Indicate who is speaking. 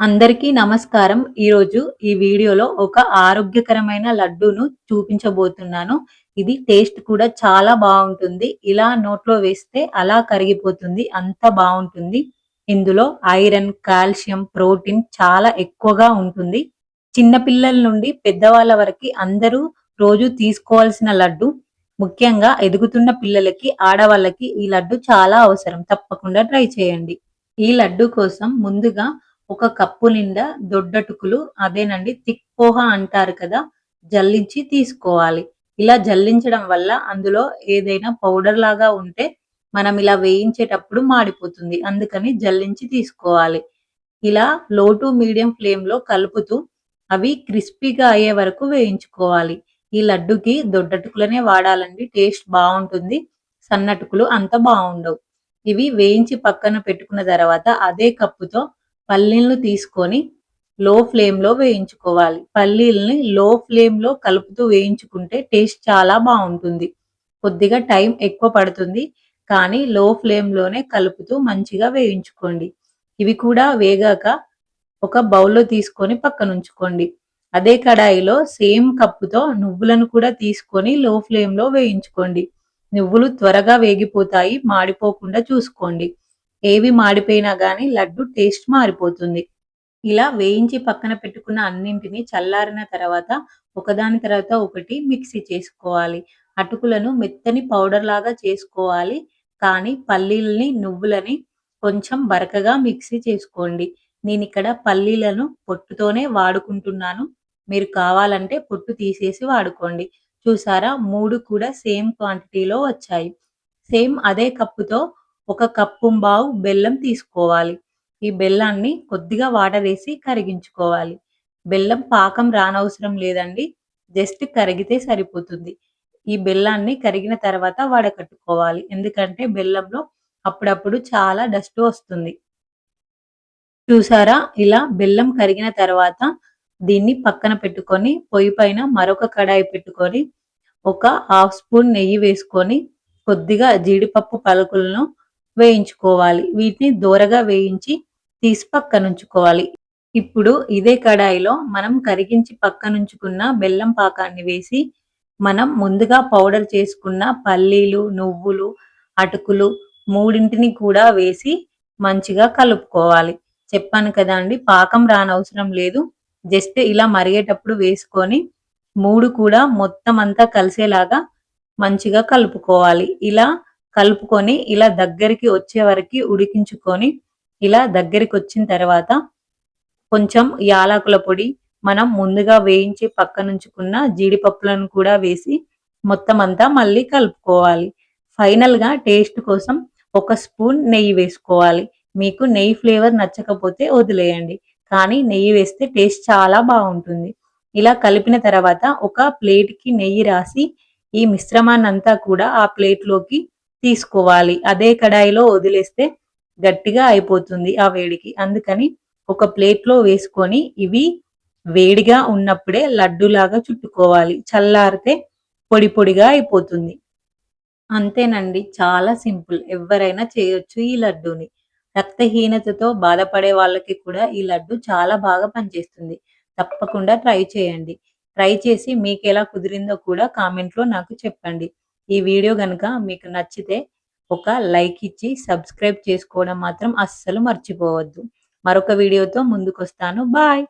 Speaker 1: అందరికీ నమస్కారం. ఈరోజు ఈ వీడియోలో ఒక ఆరోగ్యకరమైన లడ్డూను చూపించబోతున్నాను. ఇది టేస్ట్ కూడా చాలా బాగుంటుంది. ఇలా నోట్లో వేస్తే అలా కరిగిపోతుంది. అంత బాగుంటుంది. ఇందులో ఐరన్ కాల్షియం ప్రోటీన్ చాలా ఎక్కువగా ఉంటుంది. చిన్నపిల్లల నుండి పెద్దవాళ్ళ వరకు అందరూ రోజు తీసుకోవాల్సిన లడ్డు. ముఖ్యంగా ఎదుగుతున్న పిల్లలకి ఆడవాళ్ళకి ఈ లడ్డు చాలా అవసరం. తప్పకుండా ట్రై చేయండి. ఈ లడ్డు కోసం ముందుగా ఒక కప్పు నిండా దొడ్డటుకులు అదేనండి తిక్పోహ అంటారు కదా జల్లించి తీసుకోవాలి. ఇలా జల్లించడం వల్ల అందులో ఏదైనా పౌడర్ లాగా ఉంటే మనం ఇలా వేయించేటప్పుడు మాడిపోతుంది. అందుకని జల్లించి తీసుకోవాలి. ఇలా లో టు మీడియం ఫ్లేమ్లో కలుపుతూ అవి క్రిస్పీగా అయ్యే వరకు వేయించుకోవాలి. ఈ లడ్డుకి దొడ్డటుకులనే వాడాలండి టేస్ట్ బాగుంటుంది సన్నటుకులు అంత బాగుండవు. ఇవి వేయించి పక్కన పెట్టుకున్న తర్వాత అదే కప్పుతో పల్లీలను తీసుకొని లో ఫ్లేమ్లో వేయించుకోవాలి. పల్లీలని లో ఫ్లేమ్లో కలుపుతూ వేయించుకుంటే టేస్ట్ చాలా బాగుంటుంది. కొద్దిగా టైం ఎక్కువ పడుతుంది. కానీ లో ఫ్లేమ్లోనే కలుపుతూ మంచిగా వేయించుకోండి. ఇవి కూడా వేగాక ఒక బౌల్లో తీసుకొని పక్కన ఉంచుకోండి. అదే కడాయిలో సేమ్ కప్పుతో నువ్వులను కూడా తీసుకొని లో ఫ్లేమ్లో వేయించుకోండి. నువ్వులు త్వరగా వేగిపోతాయి మాడిపోకుండా చూసుకోండి. ఏవి మాడిపోయినా కానీ లడ్డు టేస్ట్ మారిపోతుంది. ఇలా వేయించి పక్కన పెట్టుకున్న అన్నింటినీ చల్లారిన తర్వాత ఒకదాని తర్వాత ఒకటి మిక్సీ చేసుకోవాలి. అటుకులను మెత్తని పౌడర్ లాగా చేసుకోవాలి. కానీ పల్లీలని నువ్వులని కొంచెం బరకగా మిక్సీ చేసుకోండి. నేను ఇక్కడ పల్లీలను పొట్టుతోనే వాడుకుంటున్నాను. మీరు కావాలంటే పొట్టు తీసేసి వాడుకోండి. చూసారా? మూడు కూడా సేమ్ క్వాంటిటీలో వచ్చాయి. సేమ్ అదే కప్పుతో ఒక కప్పు బావు బెల్లం తీసుకోవాలి. ఈ బెల్లాన్ని కొద్దిగా వాటర్ వేసి కరిగించుకోవాలి. బెల్లం పాకం రానవసరం లేదండి. జస్ట్ కరిగితే సరిపోతుంది. ఈ బెల్లాన్ని కరిగిన తర్వాత వడకట్టుకోవాలి. ఎందుకంటే బెల్లంలో అప్పుడప్పుడు చాలా డస్ట్ వస్తుంది. చూసారా? ఇలా బెల్లం కరిగిన తర్వాత దీన్ని పక్కన పెట్టుకొని పొయ్యి పైన మరొక కడాయి పెట్టుకొని ఒక హాఫ్ స్పూన్ నెయ్యి వేసుకొని కొద్దిగా జీడిపప్పు పలుకులను వేయించుకోవాలి. వీటిని దూరగా వేయించి తీసి పక్కనుంచుకోవాలి. ఇప్పుడు ఇదే కడాయిలో మనం కరిగించి పక్కనుంచుకున్న బెల్లం పాకాన్ని వేసి మనం ముందుగా పౌడర్ చేసుకున్న పల్లీలు నువ్వులు అటుకులు మూడింటిని కూడా వేసి మంచిగా కలుపుకోవాలి. చెప్పాను కదా అండి పాకం రానవసరం లేదు. జస్ట్ ఇలా మరిగేటప్పుడు వేసుకొని మూడు కూడా మొత్తం అంతా కలిసేలాగా మంచిగా కలుపుకోవాలి. ఇలా కలుపుకొని ఇలా దగ్గరికి వచ్చే వరకు ఉడికించుకొని ఇలా దగ్గరికి వచ్చిన తర్వాత కొంచెం యాలకుల పొడి మనం ముందుగా వేయించి పక్కనుంచుకున్న జీడిపప్పులను కూడా వేసి మొత్తం అంతా మళ్ళీ కలుపుకోవాలి. ఫైనల్గా టేస్ట్ కోసం ఒక స్పూన్ నెయ్యి వేసుకోవాలి. మీకు నెయ్యి ఫ్లేవర్ నచ్చకపోతే వదిలేయండి. కానీ నెయ్యి వేస్తే టేస్ట్ చాలా బాగుంటుంది. ఇలా కలిపిన తర్వాత ఒక ప్లేట్కి నెయ్యి రాసి ఈ మిశ్రమాన్ని అంతా కూడా ఆ ప్లేట్లోకి తీసుకోవాలి. అదే కడాయిలో వదిలేస్తే గట్టిగా అయిపోతుంది ఆ వేడికి. అందుకని ఒక ప్లేట్లో వేసుకొని ఇవి వేడిగా ఉన్నప్పుడే లడ్డులాగా చుట్టుకోవాలి. చల్లారితే పొడి పొడిగా అయిపోతుంది. అంతేనండి. చాలా సింపుల్. ఎవరైనా చేయొచ్చు ఈ లడ్డూని. రక్తహీనతతో బాధపడే వాళ్ళకి కూడా ఈ లడ్డు చాలా బాగా పనిచేస్తుంది. తప్పకుండా ట్రై చేయండి. ట్రై చేసి మీకు ఎలా కుదిరిందో కూడా కామెంట్లో నాకు చెప్పండి. ఈ వీడియో కనుక మీకు నచ్చితే ఒక లైక్ ఇచ్చి సబ్స్క్రైబ్ చేసుకోవడం మాత్రం అస్సలు మర్చిపోవద్దు. మరొక వీడియోతో ముందుకు వస్తాను బాయ్!